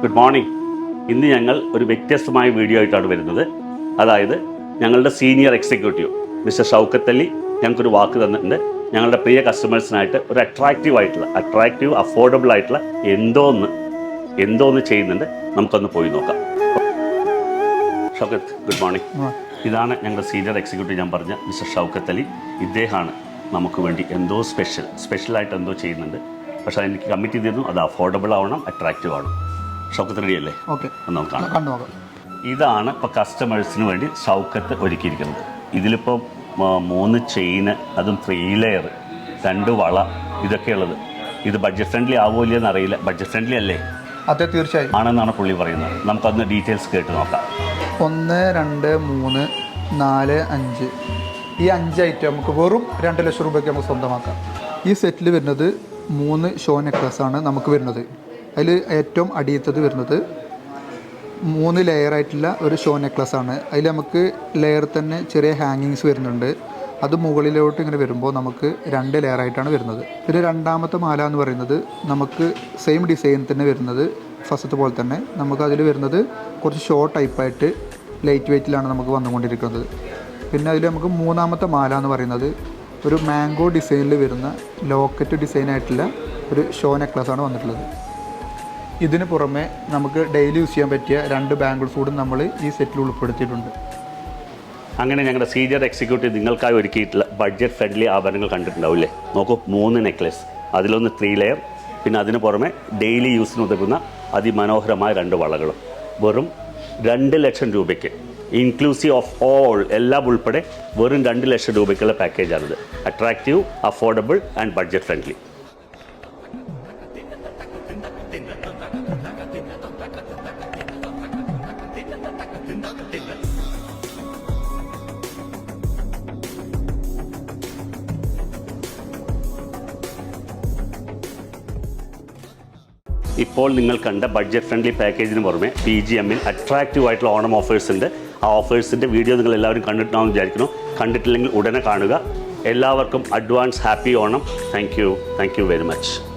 Good morning ഇന്ന് ഞങ്ങൾ ഒരു വ്യത്യസ്തമായ വീഡിയോ ആയിട്ടാണ് വരുന്നത്. അതായത് ഞങ്ങളുടെ senior executive mister Shoukath Ali ഞങ്ങൾക്കൊരു വാക്ക് തന്നിട്ടുണ്ട്. ഞങ്ങളുടെ പ്രിയ കസ്റ്റമേഴ്സിനായിട്ട് ഒരു അട്രാക്റ്റീവ് ആയിട്ടുള്ള അട്രാക്റ്റീവ് അഫോർഡബിൾ ആയിട്ടുള്ള എന്തോ ഒന്ന് എന്തോ ഒന്ന് ചെയ്യുന്നുണ്ട്. നമുക്കൊന്ന് പോയി നോക്കാം. ഷൗക്കത്ത് ഗുഡ് മോർണിംഗ് ഇതാണ് ഞങ്ങളുടെ സീനിയർ എക്സിക്യൂട്ടീവ് ഞാൻ പറഞ്ഞ മിസ്റ്റർ ഷൗക്കത്ത് അലി. ഇദ്ദേഹമാണ് നമുക്ക് വേണ്ടി എന്തോ സ്പെഷ്യൽ സ്പെഷ്യലായിട്ട് എന്തോ ചെയ്യുന്നുണ്ട്. പക്ഷേ എനിക്ക് കമ്മിറ്റ് ചെയ്തിരുന്നു. അത് അഫോർഡബിൾ ആവണം അട്രാക്റ്റീവ് ആവണം. ഷൗക്കത്ത് റെഡി അല്ലേ ഓക്കെ നമുക്ക് കണ്ടു നോക്കാം. ഇതാണ് ഇപ്പോൾ കസ്റ്റമേഴ്സിന് വേണ്ടി ഷൗക്കത്ത് ഒരുക്കിയിരിക്കുന്നത്. ഇതിലിപ്പോൾ മൂന്ന് ചെയിന് അതും ത്രീ ലെയർ രണ്ട് വള ഇതൊക്കെയുള്ളത്. ഇത് ബഡ്ജറ്റ് ഫ്രണ്ട്ലി ആവോ ഇല്ലെന്ന് അറിയില്ല. ബഡ്ജറ്റ് ഫ്രണ്ട്ലി അല്ലേ? അതെ തീർച്ചയായും. ആണെന്നാണ് പുള്ളി പറയുന്നത്. നമുക്കതൊന്ന് ഡീറ്റെയിൽസ് കേട്ട് നോക്കാം. ഒന്ന് രണ്ട് മൂന്ന് നാല് അഞ്ച്. ഈ അഞ്ച് ഐറ്റം നമുക്ക് വെറും രണ്ട് ലക്ഷം രൂപയ്ക്ക് നമുക്ക് സ്വന്തമാക്കാം. ഈ സെറ്റിൽ വരുന്നത് മൂന്ന് ഷോ നെക്ലസ് ആണ് നമുക്ക് വരുന്നത്. അതിൽ ഏറ്റവും അടിയത്തത് വരുന്നത് മൂന്ന് ലെയർ ആയിട്ടുള്ള ഒരു ഷോ നെക്ലസ് ആണ്. അതിൽ നമുക്ക് ലെയർ തന്നെ ചെറിയ ഹാങ്ങിങ്സ് വരുന്നുണ്ട്. അത് മുകളിലോട്ട് ഇങ്ങനെ വരുമ്പോൾ നമുക്ക് രണ്ട് ലെയർ ആയിട്ടാണ് വരുന്നത്. പിന്നെ രണ്ടാമത്തെ മാല എന്ന് പറയുന്നത് നമുക്ക് സെയിം ഡിസൈൻ തന്നെ വരുന്നത് ഫസ്റ്റത്തെ പോലെ തന്നെ. നമുക്ക് അതിൽ വരുന്നത് കുറച്ച് ഷോ ടൈപ്പായിട്ട് ലൈറ്റ് വെയ്റ്റിലാണ് നമുക്ക് വന്നുകൊണ്ടിരിക്കുന്നത്. പിന്നെ അതിൽ നമുക്ക് മൂന്നാമത്തെ മാല എന്ന് പറയുന്നത് ഒരു മാംഗോ ഡിസൈനിൽ വരുന്ന ലോക്കറ്റ് ഡിസൈനായിട്ടുള്ള ഒരു ഷോ നെക്ലസ് ആണ് വന്നിട്ടുള്ളത്. ഇതിന് പുറമെ നമുക്ക് ഡെയിലി യൂസ് ചെയ്യാൻ പറ്റിയ രണ്ട് ബാംഗിൾസ് കൂടി നമ്മൾ ഈ സെറ്റിൽ ഉൾപ്പെടുത്തിയിട്ടുണ്ട്. അങ്ങനെ ഞങ്ങളുടെ സീനിയർ എക്സിക്യൂട്ടീവ് നിങ്ങൾക്കായി ഒരുക്കിയിട്ടുള്ള ബഡ്ജറ്റ് ഫ്രണ്ട്ലി ആഭരണങ്ങൾ കണ്ടിട്ടുണ്ടാവില്ലേ? നോക്കൂ മൂന്ന് നെക്ലസ് അതിലൊന്ന് ത്രീ ലെയർ പിന്നെ അതിന് പുറമെ ഡെയിലി യൂസിന് ഉതകുന്ന അതിമനോഹരമായ രണ്ട് വളകളും. വെറും രണ്ട് ലക്ഷം രൂപയ്ക്ക്. ഇൻക്ലൂസീവ് ഓഫ് ഓൾ എല്ലാം ഉൾപ്പെടെ വെറും രണ്ട് ലക്ഷം രൂപയ്ക്കുള്ള പാക്കേജാണിത് attractive affordable and budget friendly ഇപ്പോൾ നിങ്ങൾ കണ്ട ബഡ്ജറ്റ് ഫ്രണ്ട്ലി പാക്കേജിന് പുറമെ പി ജി എമ്മിൽ അട്രാക്റ്റീവ് ആയിട്ടുള്ള ഓണം ഓഫേഴ്സ് ഉണ്ട്. ആ ഓഫേഴ്സിന്റെ വീഡിയോ നിങ്ങൾ എല്ലാവരും കണ്ടിട്ടുണ്ടാവും വിചാരിക്കുന്നു. കണ്ടിട്ടില്ലെങ്കിൽ ഉടനെ കാണുക. എല്ലാവർക്കും advance happy Onam. Thank you thank you very much